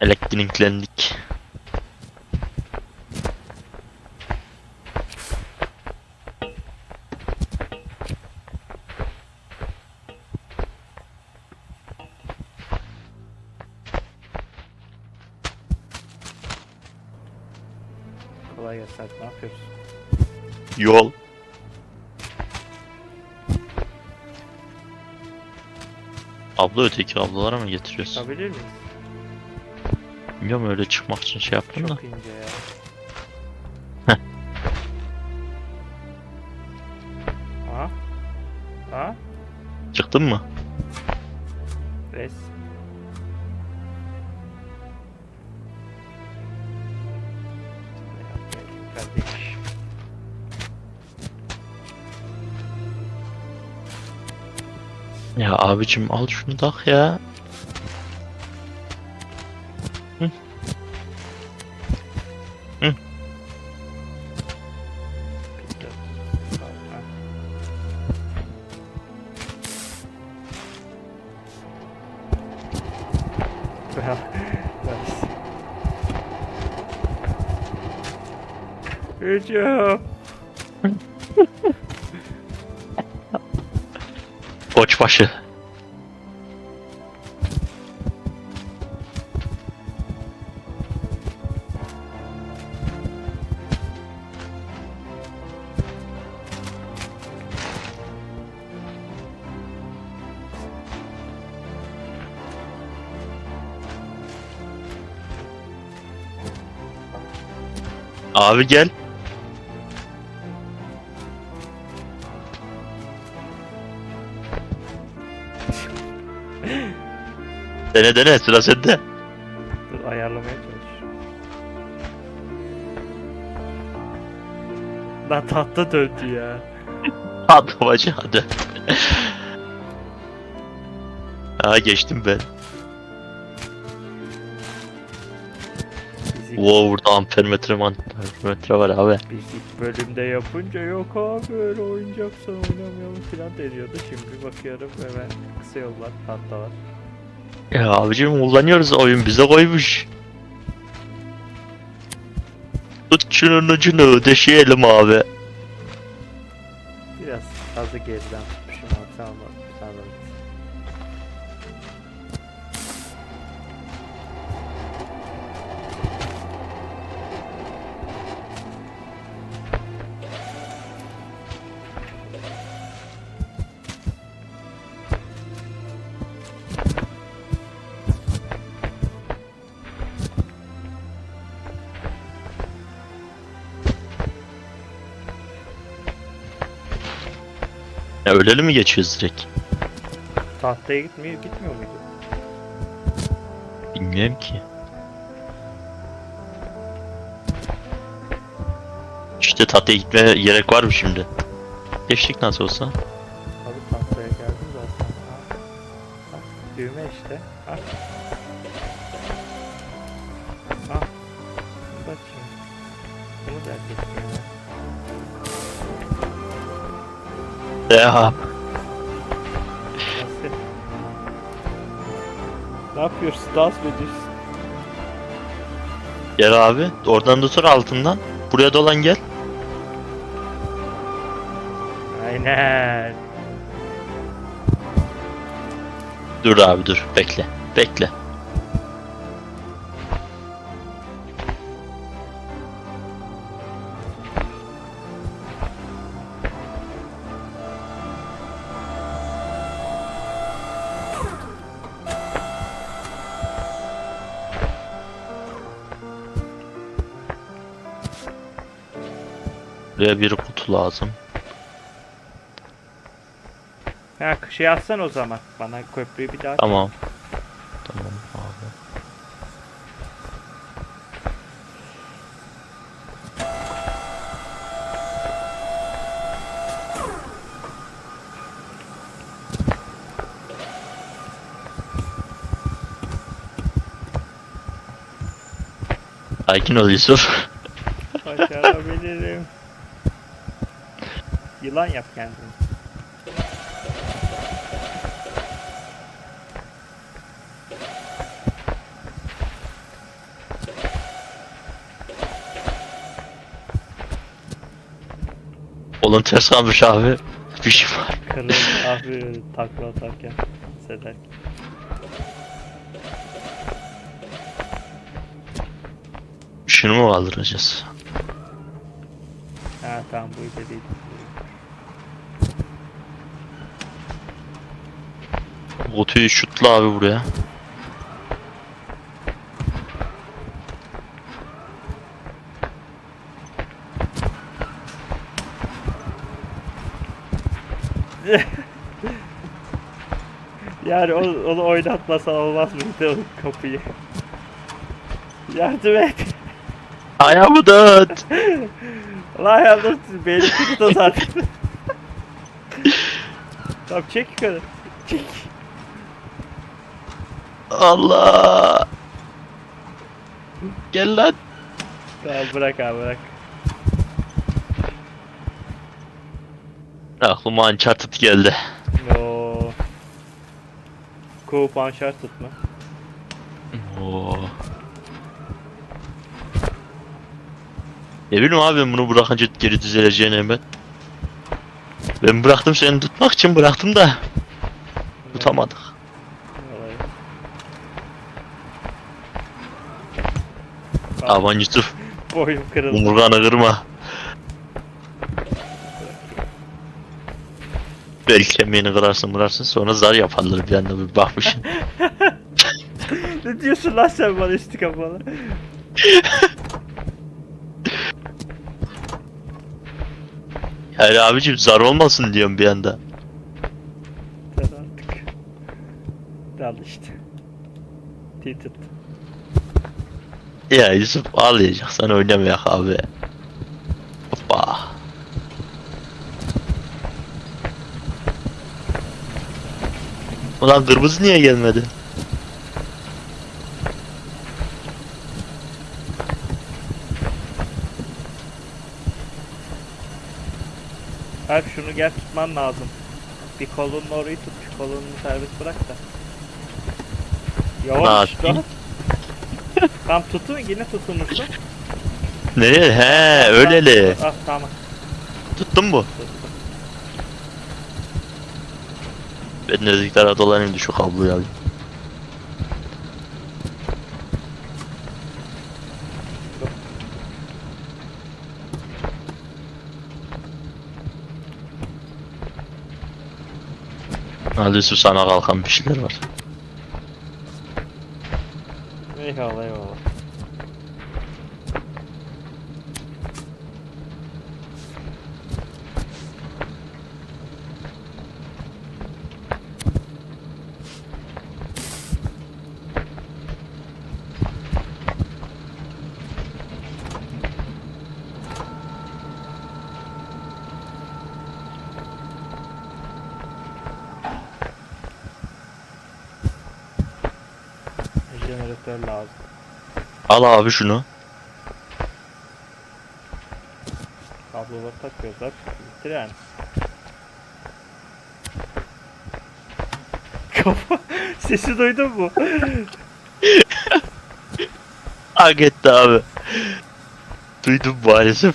Elektriklendik. Kolay gelsin. Ne yapıyoruz? Yol. Abla öteki ablalara mı getiriyorsun? Çıkabilir miyiz? Bilmiyorum öyle çıkmak için şey yaptım da. Çok ince ya. Heh. Ha? Ha? Çıktın mı? Res. Ya abicim al şunu tak ya. Hücum. Koçbaşı. Abi gel. Dene dene sıra sende. Dur ayarlamaya çalışıyorum. Lan tahta döndü ya. Hadi bacı hadi. ha geçtim ben. Fizik, Wow burada ampermetre ampermetre var abi. fizik bölümde yapınca yok abi öyle oyuncaksa oynamayalım falan deniyordu. Şimdi bakıyorum hemen kısa yollar, tahtalar. Ya abicim kullanıyoruz oyun bize koymuş. Tut şunun ucunu deşeyelim abi. Biraz fazla geriden tutmuşum abi sen Ya öyle mi geçiyoruz direkt? Tahtaya gitmiyor, gitmiyor muydu? Bilmiyorum ki. İşte tatlıya gitmeye gerek var mı şimdi? Geçtik nasıl olsa. Abi tahtaya geldim zaten. Ha. Düğme işte. Ha. Ya? Ne yapıyorsun? Dans mı ediyorsun? gel abi. Oradan da tur altından. Buraya dolan gel. Aynen. Dur abi dur. Bekle. Bekle. Buraya bir kutu lazım. Ha şey atsan o zaman. Bana köprüyü bir daha Tamam. Tamam abi. Sakin ol Yusuf. Plan yap kendini. Olan ters kalmış abi. Bir şey var. Kırıldı abi takla atarken. Sederken. Şunu mu kaldıracağız? Ha tamam bu değil. Kutuyu şutla abi buraya. Yani onu, onu oynatmasan olmaz mıydı o kapıyı? Yardım et. Ayağımı dört. Lan yardım. Beni tuttu zaten. tamam çek yukarı. Çek. Allah. Gel lan. Tamam bırak abi bırak. Aklıma Uncharted geldi. No. Coop Uncharted mı? Oo. Ne bileyim abi ben bunu bırakınca geri düzeleceğini hemen. Ben bıraktım seni tutmak için bıraktım da tutamadık. Aman Yusuf Boyum kırıldı. umurganı kırma. Belki kemiğini kırarsın kırarsın sonra zar yaparlar bir anda bir bakmışsın. ne diyorsun lan sen bana üstü kapalı? Yani abicim zar olmasın diyorum bir anda. Sen artık. Al işte. Tilted. Ya Yusuf ağlayacaksan oynamayak abi. Hoppa. Ulan kırmızı niye gelmedi? Alp şunu gel tutman lazım. Bir kolunla orayı tut, bir kolunu serbest bırak da. Yavaş rahat. Tam tutun yine tutunursun. Nereye? He öyleli. Ah tamam. Tuttun mu? Tuttum. Ben de dedik tarafa dolanayım da şu kabloyu alayım. Hadi sana kalkan bir şeyler var. Eyvallah eyvallah. Jeneratör lazım. Al abi şunu. Kabloları takıyoruz bak. Bitti yani. Kafa. Sesi duydun mu? Hak etti abi. Duydum maalesef.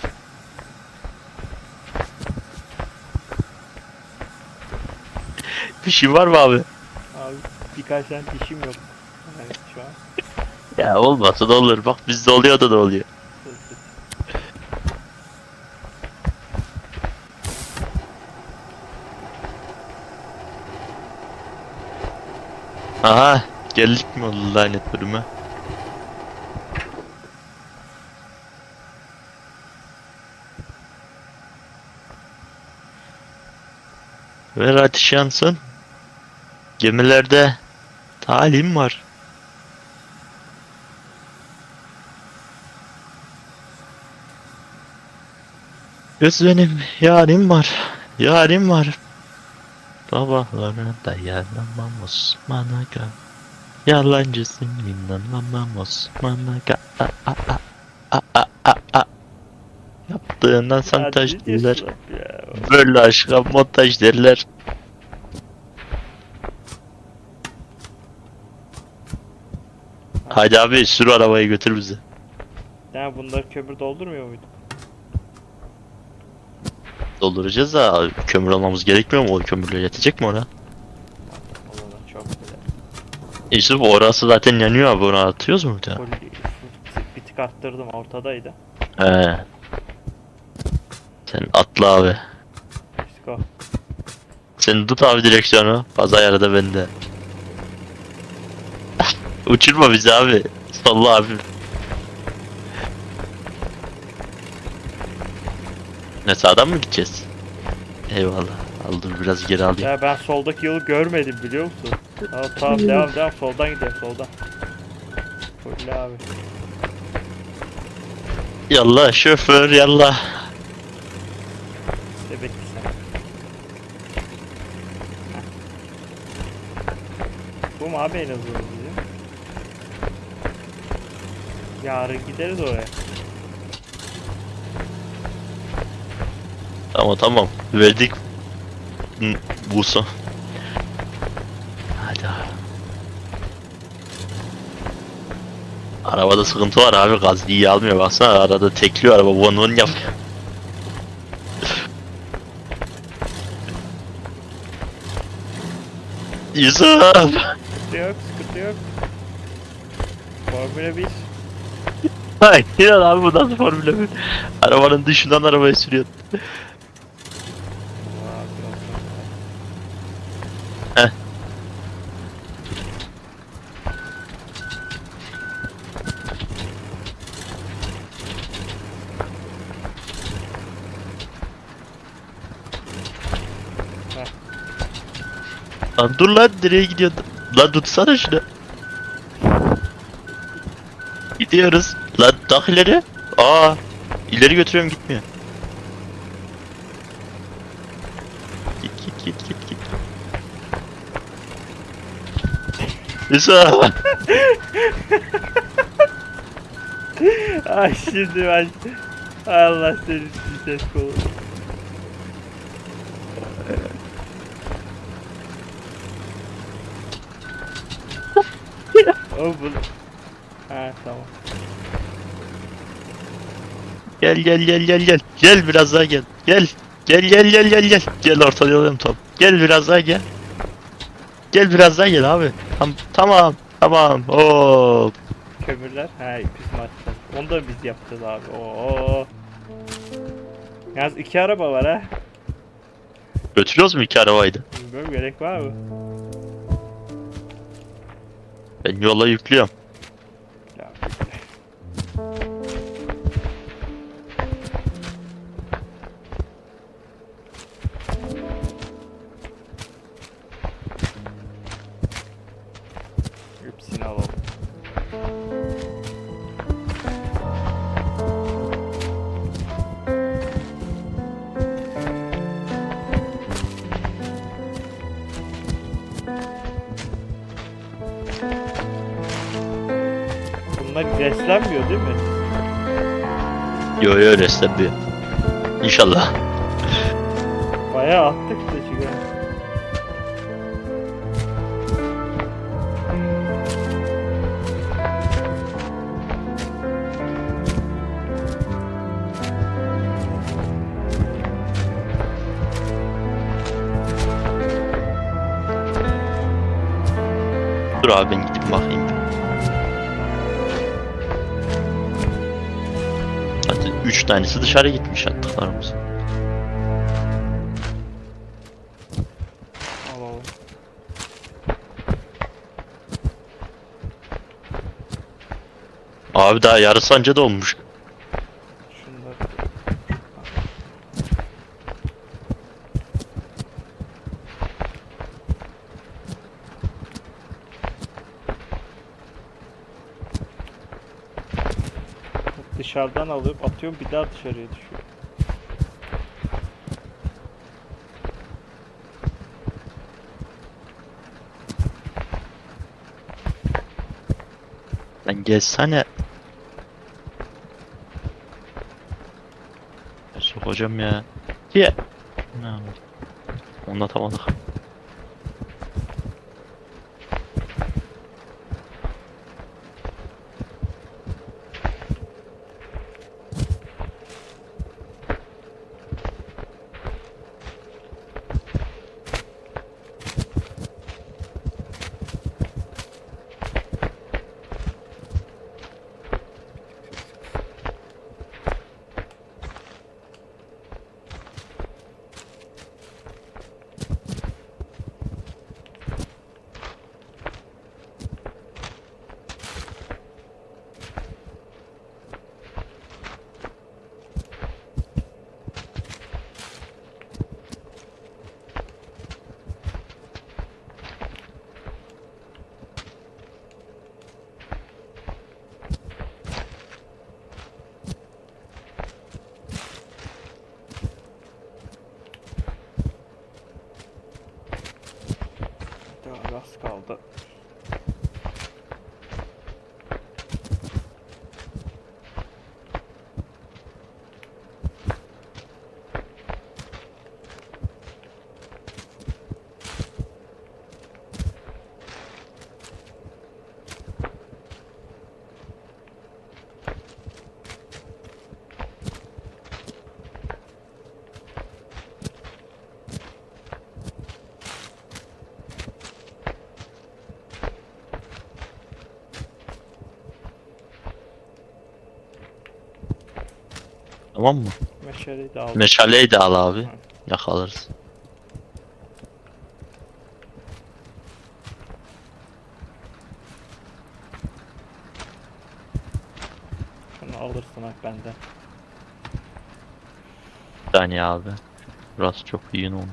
Bir şey var mı abi? Abi birkaç tane dişim yok. Evet şu an. Ya olmasa da olur. Bak bizde oluyor da da oluyor. Aha geldik mi oldu lanet bölüme? Ver ateş yansın. Gemilerde talim var. Kız benim yarim var. Yarim var. Sabahlara dayanamam Osman Aga. Yalancısın inanamam Osman Aga. A, a, a, a, a, a, a. Yaptığından Ya santaj derler. Böyle aşka montaj derler. Hadi abi sür arabayı götür bizi. Ya bunları kömür doldurmuyor muyduk? Dolduracağız da kömür almamız gerekmiyor mu? O kömürle yetecek mi ona? Çok güzel. Yusuf orası zaten yanıyor abi onu atıyoruz mu bir? Full bir tık arttırdım ortadaydı. He. Sen atla abi. Let's go. Sen tut abi direksiyonu. Fazla yarıda bende. Uçurma bizi abi. Salla abi. Ne sağdan mı gideceğiz? Eyvallah. Al dur biraz geri alayım. Ya ben soldaki yolu görmedim biliyor musun? Tamam tamam devam devam soldan gidelim soldan. Full abi. Yallah şoför yallah. Sen. Bu mu abi en azından bizim? Yarın gideriz oraya. Tamam tamam. Verdik. Busa. Hadi abi. Arabada sıkıntı var abi gaz iyi almıyor baksana arada tekliyor araba von von yapıyor. Yusuf! Sıkıntı yok sıkıntı yok. Formula 1. Hayır abi bu nasıl formüle bir? Arabanın dışından arabaya sürüyor. Heh. Lan dur lan nereye gidiyorsun? Lan tutsana şunu. Gidiyoruz. Lan tak ileri. Aa. ileri götürüyorum gitmiyor. Git git git git git. Yusuf. Ay şimdi ben... Allah senin ses kolu. o bu... Ha tamam. Gel gel gel gel gel. Gel biraz daha gel. Gel. Gel gel gel gel gel. Gel ortalayalım tam. Gel biraz daha gel. Gel biraz daha gel abi. Tam, tamam. Tamam. Hop. Kömürler. Ha biz maçlar. Onu da biz yapacağız abi. Oo. Yalnız iki araba var ha. Götürüyoruz mu iki arabayı da? Bilmiyorum gerek var mı? Ben yola yüklüyorum. Bunlar beslenmiyor değil mi? Yo yo resmen bir. İnşallah. Bayağı attık da çünkü. Dur abi üç tanesi dışarı gitmiş attıklarımız. Abi daha yarısı anca dolmuş. Şunları. Dışarıdan alıp atıyorum bir daha dışarıya düşüyor. Lan gelsene. Sokacağım ya. Ye. Ne yapayım? Anlatamadık. Ya gaz kaldı. Tamam mı? Meşaleyi de aldım. Meşaleyi de al abi. Yakalarız. Şunu alırsın hak benden. Bir saniye abi. Burası çok iyi oldu.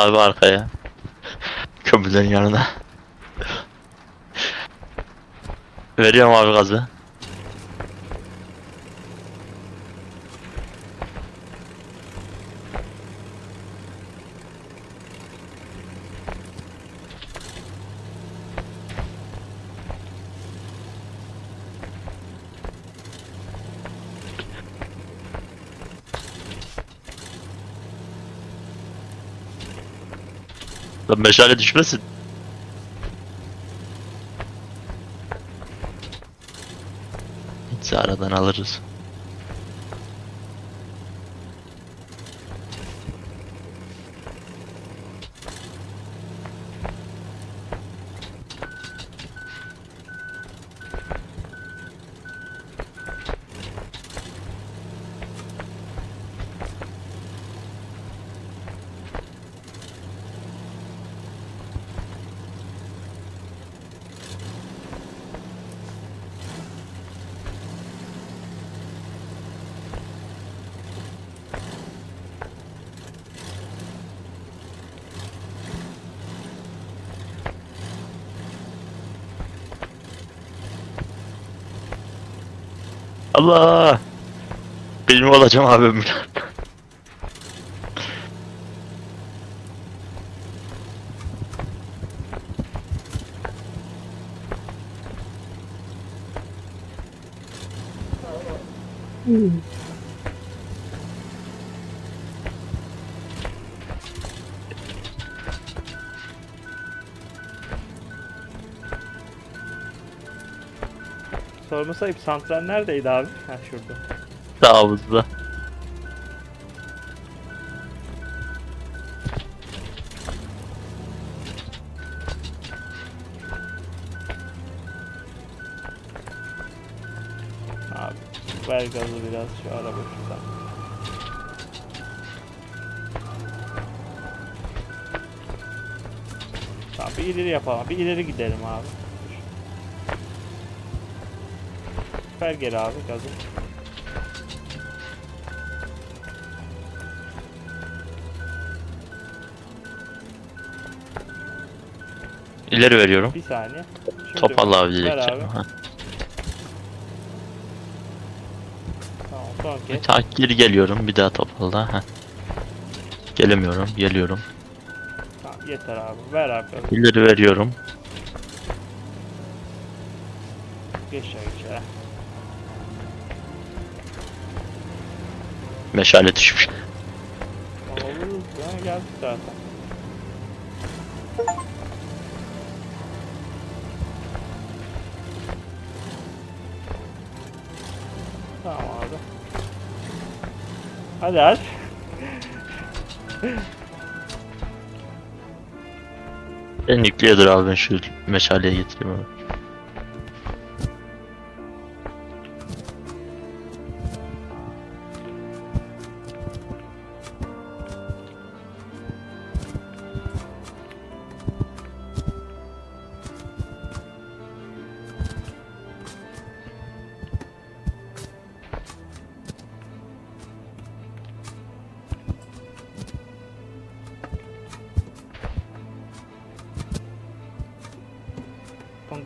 Abi arkaya. Kömürlerin yanına. Veriyorum abi gazı. Lan meşale düşmesin. Hiç aradan alırız. Allah! Benim olacağım abim. Sorma sayıp santral neredeydi abi? Ha şurada. Sağımızda. Abi ver gazı biraz şu araba şuradan. Tamam bir ileri yapalım. Bir ileri gidelim abi. Ver geri abi gazı. İleri veriyorum. Bir saniye. Şimdi Topal abi. Ha. Tamam son Bir kez. ta geri geliyorum bir daha topalda. Ha. Gelemiyorum, geliyorum. Tamam, yeter abi. Ver abi. İleri veriyorum. Geç ya Meşale düşmüş. Olur. Ya geldik zaten. Tamam abi. Hadi aç. En yüklüyordur abi ben şu meşaleye getireyim abi.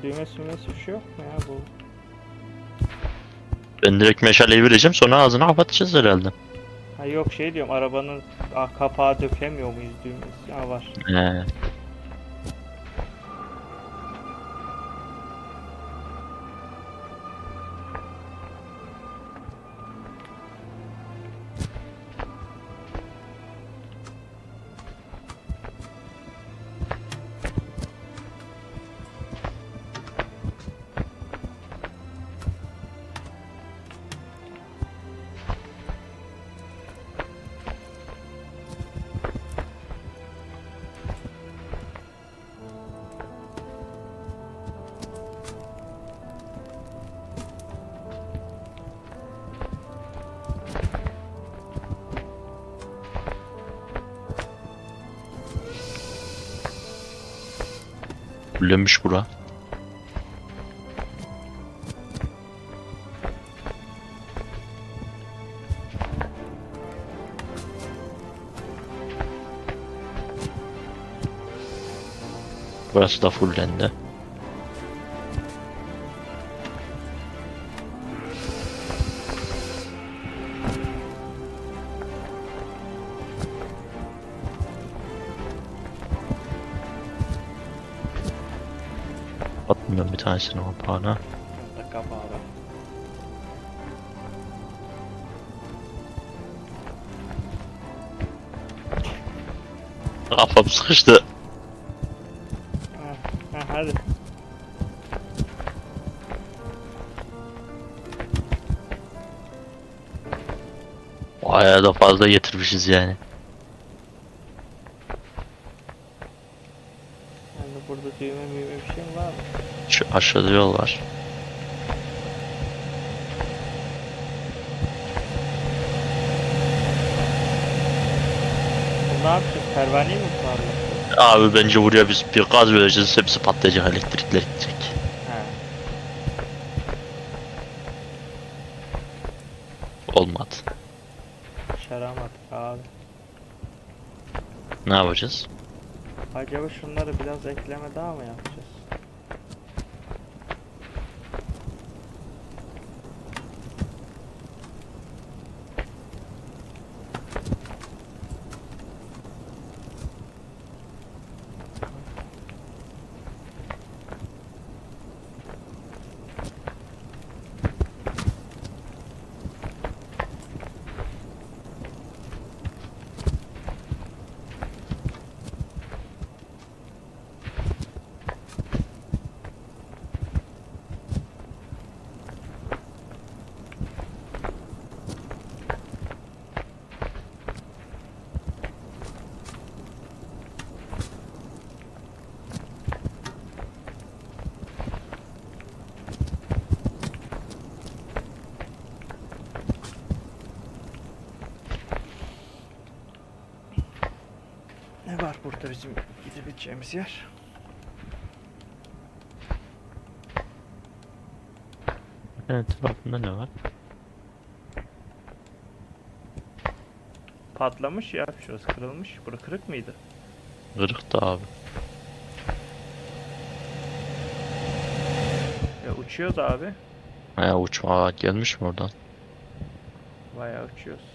Bunun düğmesi düğmesi bir şey yok mu ya bu? Ben direkt meşaleyi vereceğim sonra ağzını kapatacağız herhalde. Ha yok şey diyorum arabanın ah, kapağı dökemiyor muyuz düğmesi? Ha var. He. Fullenmiş bura. Burası da fullendi. Kapağına. Burada kapağı var. Kafam sıkıştı. Ha, ha, hadi. Bayağı da fazla getirmişiz. Yani burada düğme müğme bir şey mi var mı? Şu aşağıda yol var. Ne yapacağız? Pervaneyi mi parlatacağız? Abi bence buraya biz bir gaz vereceğiz hepsi patlayacak elektrikler gidecek. He. Olmadı. Başaramadık abi. Ne yapacağız? Acaba şunları biraz ekleme daha mı yapacağız? Burada bizim gidebileceğimiz yer? Evet etrafında ne var? Patlamış ya şurası kırılmış. Bura kırık mıydı? Kırık da abi. Ya uçuyoruz abi. He uçma gelmiş mi oradan? Bayağı uçuyoruz.